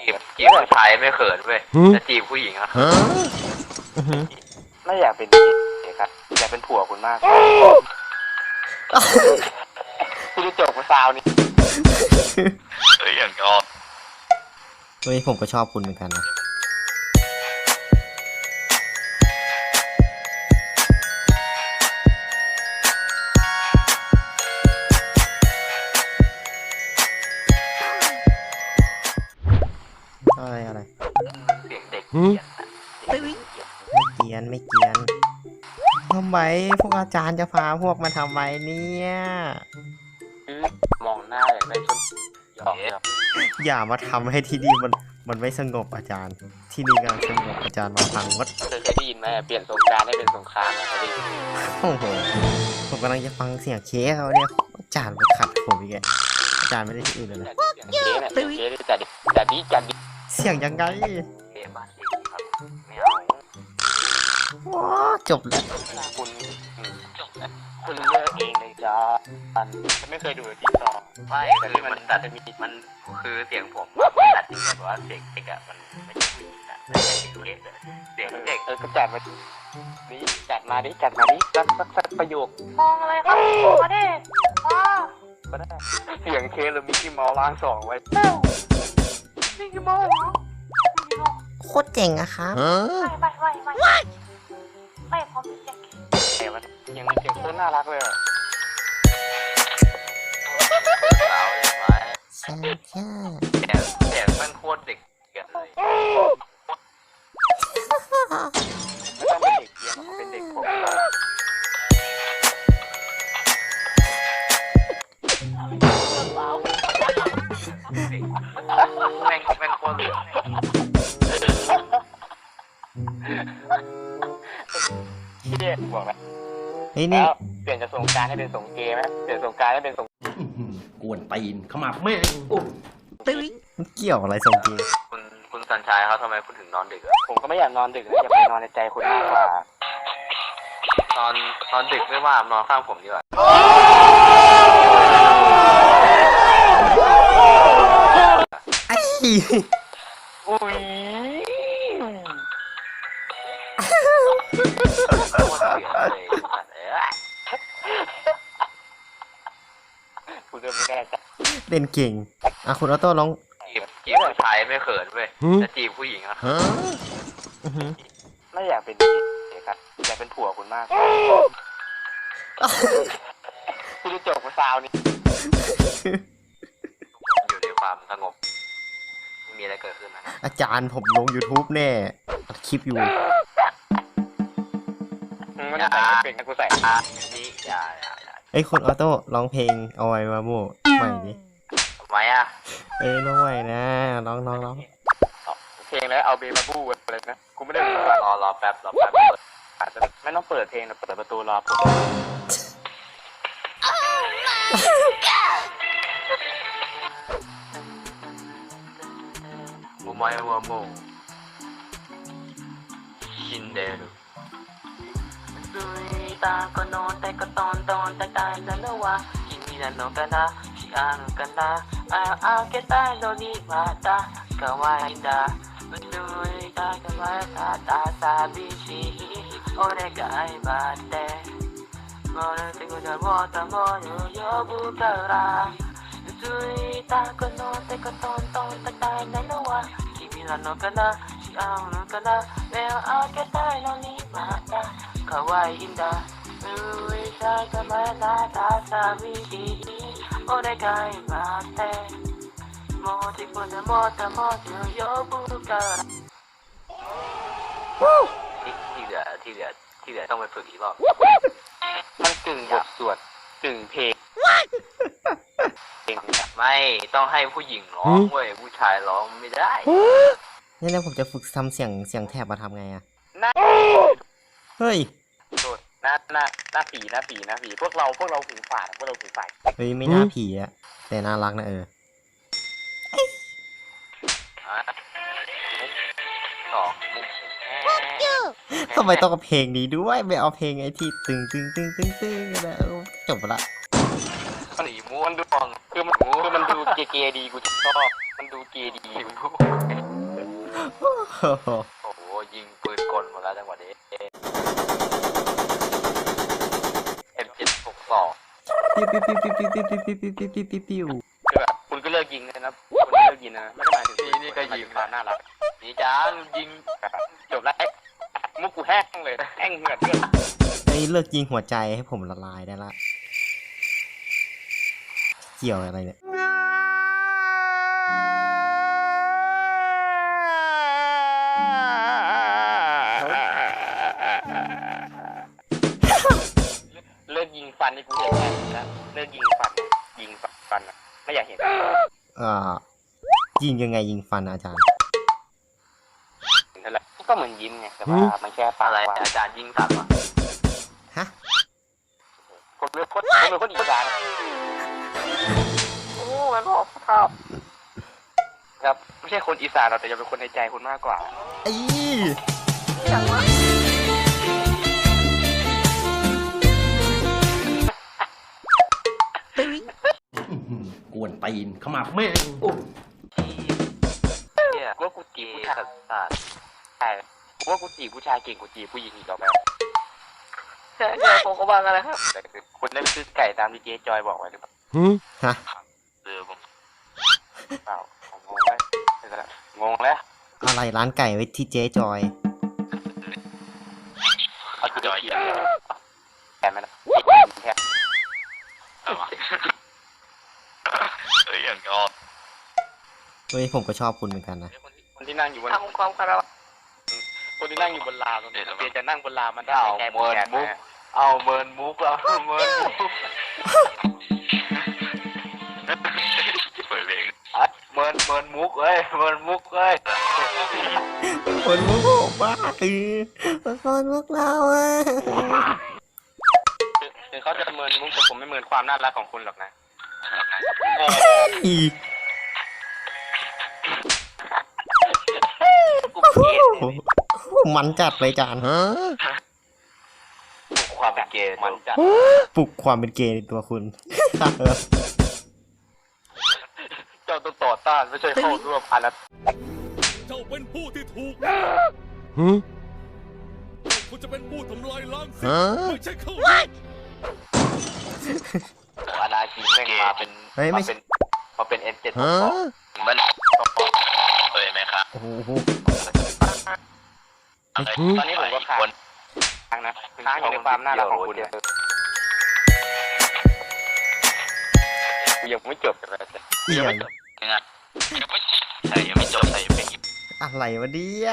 จีบจีบผู้ชายไม่เขินเว้ยแต่จีบผู้หญิงอะอื้อหือไม่อยากเป็นเกย์ครับอยากเป็นผัวคุณมากคุณจะจบกับซาวนี่เฮ้ยอย่างยอดเฮ้ยผมก็ชอบคุณเหมือนกันนะ หืมเกลียดอะไม่เกรียนไม่เกรียนทำไมพวกอาจารย์จะพาพวกมาทำไมเนี่ยมองหน้าอย่างได้ชนหยอกหยอกอย่ามาทำให้ที่นี่มันมันไม่สงบอาจารย์ ที่นี่งานสงบอาจารย์มาพังวัดเคยเคยได้ยินไหมเปลี่ยนสงกรารให้เป็นสงครามอะเคยได้ยินไหมโอ้โหผมกำลังจะฟังเสียงเคสเขาเนี่ยอาจารย์มาขัดผมอีกแกอาจารย์ไม่ได้ที่อื่นเลยนะเสียงเก๊เนี่ยเสียงเก๊เนี่ยจัดดิจัดดิจัดดิ เสียงยังไงเกลียดบ้านเด็กครับไม่เอาว้าจบแล้วคุณอืมจบแล้วคุณเลือกเองเลยจ้าอันฉันไม่เคยดูที่ซองไม่คือมันตัดมันคือเสียงผมอะมันตัดจริงๆแบบว่าเสียงเด็กอะมันไม่ใช่ผู้หญิงอะไม่ใช่เสียงเด็กเลยเสียงเด็กเออก็จัดมาดิจัดมาดิจัดมาดิสักสักสักประโยคมองอะไรครับมาดิมาก็ได้เสียงเคสหรือมิกกี้เมาส์ล้างสองไว้ เร็วนี่กี่โมงเหรอนี่กี่โมงโคตรเจ๋งอะครับ ไม่ไม่ไม่ไม่ไม่พร้อมที่จะกินไอ้วะเนี่ยยังเสียงโคตรน่ารักเลยอะสาวได้ไหมใช่ใช่เสียงเสียงมันโคตรเด็กเกลียดเลย เลยเชี่ยบอกไหมเฮ้ยนี่แล้วเปลี่ยนจากสงกรารให้เป็นสงเกย์ไหมเปลี่ยนสงกรารให้เป็นสงกวนตีนเข้ามาแม่งโอ้มันเกี่ยวอะไรทรงเกงคุณคุณสัญชัยครับทำไมคุณถึงนอนดึกอะผมก็ไม่อยากนอนดึกนะอยากไปนอนในใจคุณมากกว่านอนนอนดึกไม่ว่านอนข้างผมดีกว่าไอ้อุ้ย โคตรเสียเลยสัตว์เอ้ยคุณเริ่มไม่แน่ใจเล่นเก่ง อะคุณออโต้ลอง จีบจีบผู้ชายไม่เขินเว้ยแต่จีบผู้หญิงอะอื้อหือไม่อยากเป็นเกย์ครับอยากเป็นผัวคุณมากคุณจะจบกับซาวนี่อยู่ในความสงบไม่มีอะไรเกิดขึ้นนะอาจารย์ผมลง YouTube แน่อัดคลิปอยู่ มึงไม่ต้องใส่เอฟเฟกต์นะกูใส่ อ่ะนี่อย่าอย่าอย่า เอ้ยคุณออโต้ร้องเพลงเอาไว้มาโม่ใหม่ดิ ทำไมอะ เอ้ยร้องใหม่นะร้องร้องร้อง เพลงแล้วเอาเบมาบูอะไรนะกูไม่ได้รู้ รอรอแป๊บรอแป๊บเปิด อาจจะไม่ต้องเปิดเพลงนะเปิดประตูรอผม お前はもう死んでいる たこの手がどんどん叩いたのは君なのかな？違うかな？あ開けたいのにまた可愛いんだうつむいたかわいかた寂しい。お願い待ってもうすぐだもたもう呼ぶから。うついたこの手がどんどん叩いたのは君なのかな？違うのかな？目を開けたいのにまた可愛いんだ。 ที่ที่เหลือที่เหลือที่เหลือต้องไปฝึกอีกรอบมันกึ่งบทสวดกึ่งเพลงเพลงไม่ต้องให้ผู้หญิงร้องเว้ยผู้ชายร้องไม่ได้นี่แล้วผมจะฝึกทำเสียงเสียงแทบมาทำไงอะเฮ้ยโทษ หน้าหน้าหน้าผีหน้าผีหน้าผีพวกเราพวกเราหูฝาดพวกเราหูฝาดเฮ้ยไม่น่าผีอะแต่น่ารักนะเอออะสองมุกทำไมต้องเอาเพลงนี้ด้วยไม่เอาเพลงไอ้ที่ตึงตึงตึงตึงตึงนะเอาจบละมันสีม้วนดวงคือมันคือมันดูเกย์ๆดีกูชอบมันมันดูเกย์ดีมึง โอ้โห โอ้โหยิงปืนกลหมดแล้วจังหวะนี้เอ็มเจ็ดหกสอง ปิ้วปิ้วปิ้วปิ้วปิ้วปิ้วปิ้วปิ้วปิ้วปิ้วปิ้วคือแบบคุณก็เลิกยิงเลยนะคุณก็เลิกยิงนะไม่ได้หมายถึงนี่ก็ยิงมาน่ารักนี่จ้ายิงจบแล้วมุกกูแห้งเลยแห้งเหงือนเพื่อนไอ้เลิกยิงหัวใจให้ผมละลายได้ละ เกี่ยวอะไรเนี่ย ฟันนี่กูเห็นแค่นี้แล้วเลิกยิงฟัน ยิงฟันอะไม่อยากเห็นเอ่อยิงยังไงยิงฟันอาจารย์อะไรก็เหมือนยิ้มไงแต่ว่ามันแค่ปากอะไรว่าอาจารย์ยิงสัตว์วะฮะผมเป็นคนผมเป็นคนอีสานโอ้มันบอกครับครับไม่ใช่คนอีสานเราแต่จะเป็นคนในใจคุณมากกว่าไอ้อื้อ ตีนเข้ามาแม่งเนี่ยว่ากูจีบผู้ชายใช่กูว่ากูจีบผู้ชายเก่งกูจีบผู้หญิงอีกต่อไปใช่ใช่ผมก็ว่ากันนะครับแต่คือคุณได้ซื้อไก่ตามที่เจ๊จอยบอกไว้หรือเปล่าฮะเออผมเปล่าผมงงไหมไม่เป็นไรงงแล้วอะไรร้านไก่ไว้ที่เจ๊จอยเอาคือจอยแทนไหมนะแท นเอ้ยอย่างงอเฮ้ยผมก็ชอบคุณเหมือนกันนะ คนที่นั่งอยู่บนทำความคารวะคนที่นั่งอยู่บนลาตรงนี้เจ๊จะนั่งบนลามันได้เอาแกเมินมุก เอาเมินมุกเอาเมินมุกเปิดเพลงอะเมินเมินมุกเอ้ยเมินมุกเอ้ยคนพวกผมบ้าคือคนพวกเราอะถึงเขาจะเมินมุกแต่ผมไม่เมินความน่ารักของคุณหรอกนะ อีกูเกลียดมันจัดเลยจานฮะความเป็นเกย์มันจัดปลุกความเป็นเกย์ในตัวคุณ เจ้าต้องต่อต้านไม่ใช่เข้าร่วมอารัตเจ้าเป็นผู้ที่ถูกคุณจะเป็นผู้ทำลายล้างสิ่งฮะไม่ใช่เขาอาณาจี แม่งมาเป็นเฮ้ยไม่ มาเป็นมาเป็นเอ็นเจ็ดฮะมันเคยไหมครับโอ้โหตอนนี้ผมก็ค้างค้างนะค้างอยู่ในความน่ารักของคุณเนี่ยยังไม่จบเลยเอียงยังไงยังไม่ใช่ยังไม่จบใส่เพลงอะไรวะเนี่ย